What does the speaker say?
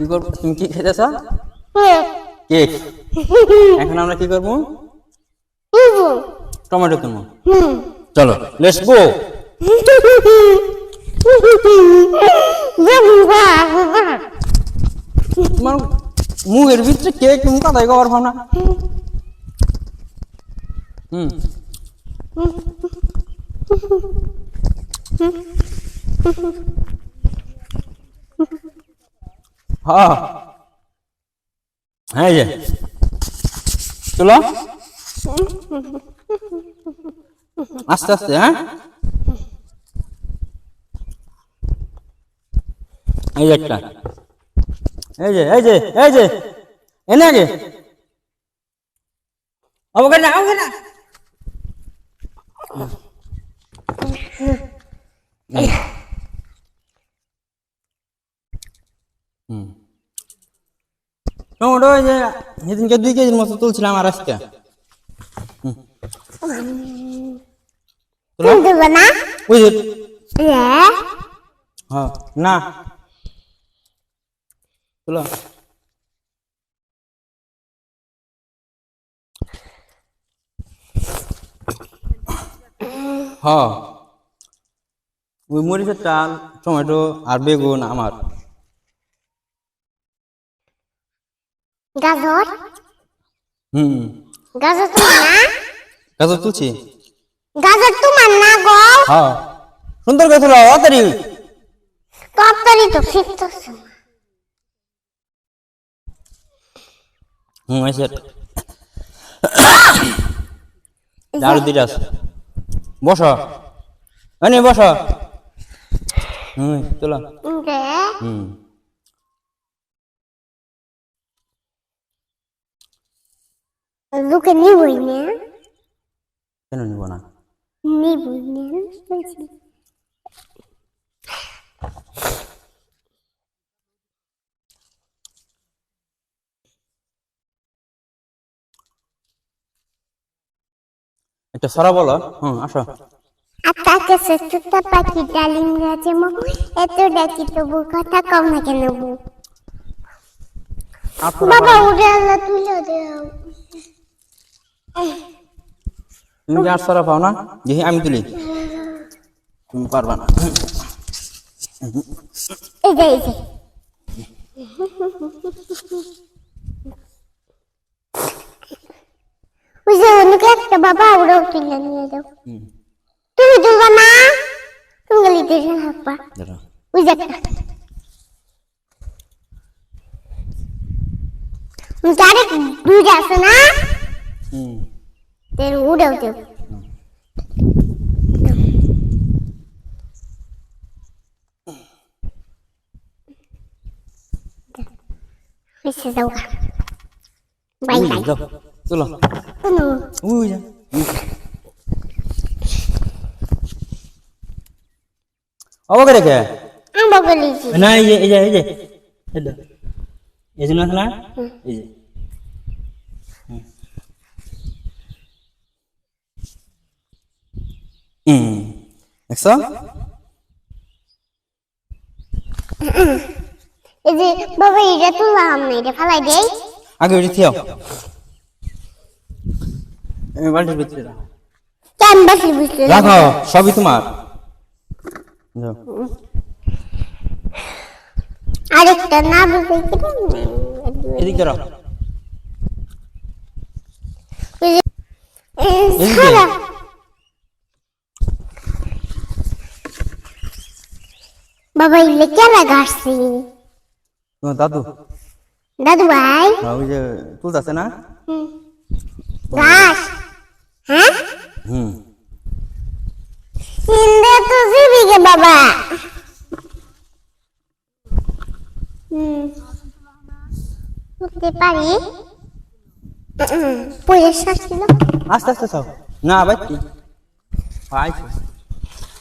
কি করব? তুমি কি খেতেছ? কেক। এখন আমরা কি করব? টমেটো কিনবো। চলো লেটস গো তোমার মুখের ভিতরে কেক তুমি কথাই কবার ভাব না হুম। হ্যাঁ। হ্যাঁ যে। চলো। আস্তে আস্তে হ্যাঁ। এই যে একটা। এই যে এই যে এই যে। এনে আগে। আমাকে না না হুম টমেটো ওই যে সেদিনকে দুই কেজির মতো তুলছিলাম আর আজকে। না? যে। হ্যাঁ হ্যাঁ না। তুলো। হ্যাঁ। ওই মরিচের চাল টমেটো আর বেগুন আমার। গাজর? হুম। গাজর তোমার না। গাজর গাজর তোমার না গো। হ্যাঁ। সুন্দর করে তুলো তাড়াতাড়ি। তরকারি তো হুম আরও দুইটা আছে। বস। এনে বস। হুম চলো। দে। হুম। লোকে নিবই না কেন নিব না নিবই না একটা সরা বলো হুম আসো আকাশে ছোট্ট পাখি ডালিম গাছে মো এত ডাকি তবু কথা কম না কেন বাবা উড়ে আল্লাহ তুলে দেও তুমি কি আর সরা পাও না দেখি আমি তুলি তুমি পারবা না এই যে এই যে ওই যে অনেকে একটা বাবা উড়েও তুলে নিয়ে যাও হুম তুমি তুলবা না তুমি গেলে দেখে থাকবা দাঁড়াও। ওই যে একটা ডাইরেক্ট দুইটা আছে না হুম দেব এসে যাও বাই উই, বাই যাও চলো কোনো উই যা অবাক রেখে আমরা বলেছি না এই যে এই যে এই যে এই যে এই যে না এই যে হুম দেখছ এই যে বাবা এটা তুললাম না এটা ফালাই দেই। আগে ওইটা থিও। এই বালতির ভিতরে রাখো। বেশি বুঝতে রাখো সবই তোমার। আরেকটা না বুঝতে কি এদিকে রাখো। এদিকে। সারা বাবা ইলে কেলা গাছছি তোমার দাদু? দাদু ভাই? হ্যাঁ, ওই যে তুলতেছে না? গাছ হ্যাঁ? হুম। ইন্দে তো জিবিকে বাবা। হুম। উঠতে পারি? পয়সা ছিল। আস্তে আস্তে চাও না বাচ্চি আইছে।